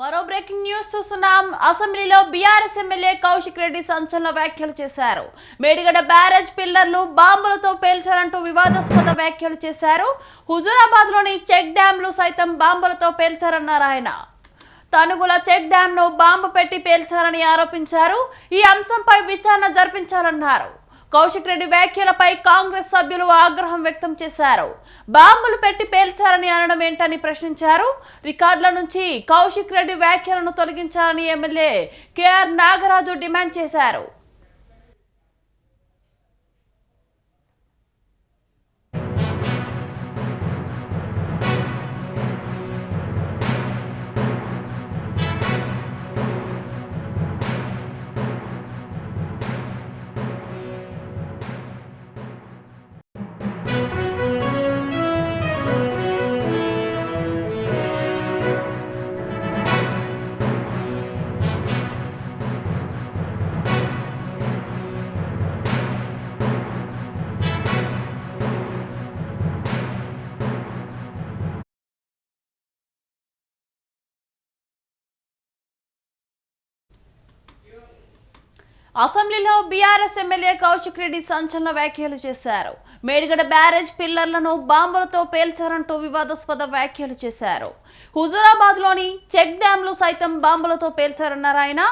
మరో breaking news చూస్తున్నాం. అసెంబ్లీలో బీఆర్ఎస్ ఎమ్మెల్యే కౌశిక్ రెడ్డి సంచలన వ్యాఖ్యలు చేశారు. మేడిగడ్డ బ్యారేజ్ పిల్లర్లు బాంబులతో పేల్చారంటూ వివాదాస్పద వ్యాఖ్యలు చేశారు. హుజూరాబాద్లోని చెక్ డ్యాంలు సైతం బాంబులతో పేల్చారన్నారు ఆయన. తనుగుల చెక్ డ్యామ్ను బాంబు పెట్టి పేల్చారని ఆరోపించారు. ఈ అంశంపై విచారణ జరిపించాలన్నారు. కౌశిక్ రెడ్డి వ్యాఖ్యలపై కాంగ్రెస్ సభ్యులు ఆగ్రహం వ్యక్తం చేశారు. బాంబులు పెట్టి పేల్చారని అనడం ఏంటని ప్రశ్నించారు. రికార్డుల నుంచి కౌశిక్ రెడ్డి వ్యాఖ్యలను తొలగించాలని ఎమ్మెల్యే కేఆర్ నాగరాజు డిమాండ్ చేశారు. అసెంబ్లీలో బీఆర్ఎస్ ఎమ్మెల్యే కౌశిక్ రెడ్డి సంచలన వ్యాఖ్యలు చేశారు. మేడిగడ బ్యారేజ్ పిల్లర్లను బాంబులతో పేల్చారంటూ వివాదాస్పద వ్యాఖ్యలు చేశారు. హుజూరాబాద్లోని చెక్ డ్యాంలు సైతం బాంబులతో పేల్చారన్నారు ఆయన.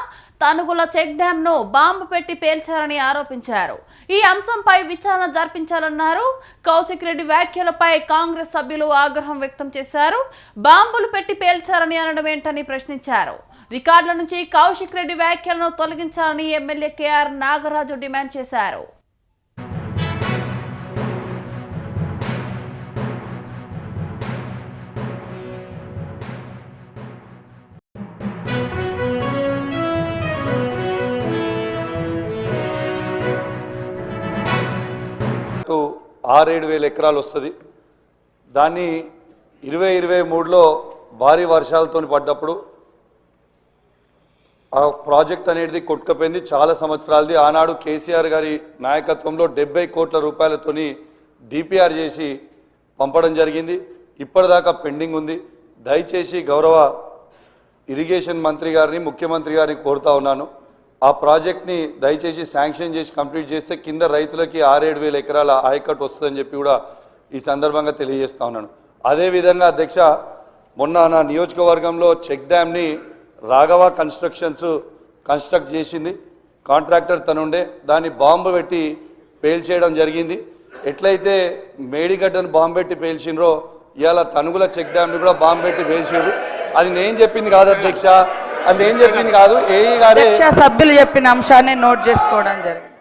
తనుగుల చెక్ డ్యామ్ను బాంబు పెట్టి పేల్చారని ఆరోపించారు. ఈ అంశంపై విచారణ జరిపించాలన్నారు. కౌశిక్ రెడ్డి వ్యాఖ్యలపై కాంగ్రెస్ సభ్యులు ఆగ్రహం వ్యక్తం చేశారు. బాంబులు పెట్టి పేల్చారని అనడం ఏంటని ప్రశ్నించారు. రికార్డుల నుంచి కౌశిక్ రెడ్డి వ్యాఖ్యలను తొలగించాలని ఎమ్మెల్యే కేఆర్ నాగరాజు డిమాండ్ చేశారు. టు ఆరేడు వేల ఎకరాలు వస్తుంది. దాన్ని ఇరవై ఇరవై మూడులో భారీ వర్షాలతో పడ్డప్పుడు ఆ ప్రాజెక్ట్ అనేది కొట్టుకపోయింది. చాలా సంవత్సరాలది. ఆనాడు కేసీఆర్ గారి నాయకత్వంలో డెబ్బై కోట్ల రూపాయలతోని డిపిఆర్ చేసి పంపడం జరిగింది. ఇప్పటిదాకా పెండింగ్ ఉంది. దయచేసి గౌరవ ఇరిగేషన్ మంత్రి గారిని ముఖ్యమంత్రి గారిని కోరుతా ఉన్నాను. ఆ ప్రాజెక్ట్ని దయచేసి శాంక్షన్ చేసి కంప్లీట్ చేస్తే కింద రైతులకి ఆరేడు వేల ఎకరాల ఆయకట్ వస్తుందని చెప్పి కూడా ఈ సందర్భంగా తెలియజేస్తా ఉన్నాను. అదేవిధంగా అధ్యక్ష మొన్న నా నియోజకవర్గంలో చెక్ డ్యామ్ని రాఘవ కన్స్ట్రక్షన్స్ కన్స్ట్రక్ట్ చేసింది. కాంట్రాక్టర్ తనుండే. దాన్ని బాంబు పెట్టి పేల్చేయడం జరిగింది. ఎట్లయితే మేడిగడ్డను బాంబు పెట్టి పేల్చిండ్రో ఇవాళ తనుగుల చెక్ డ్యామ్ని కూడా బాంబు పెట్టి పేల్చాడు అది నేను చెప్పింది కాదు అధ్యక్ష. అది నేను చెప్పింది కాదు. ఏఈ గారు సభ్యులు చెప్పిన అంశాన్ని నోట్ చేసుకోవడం జరిగింది.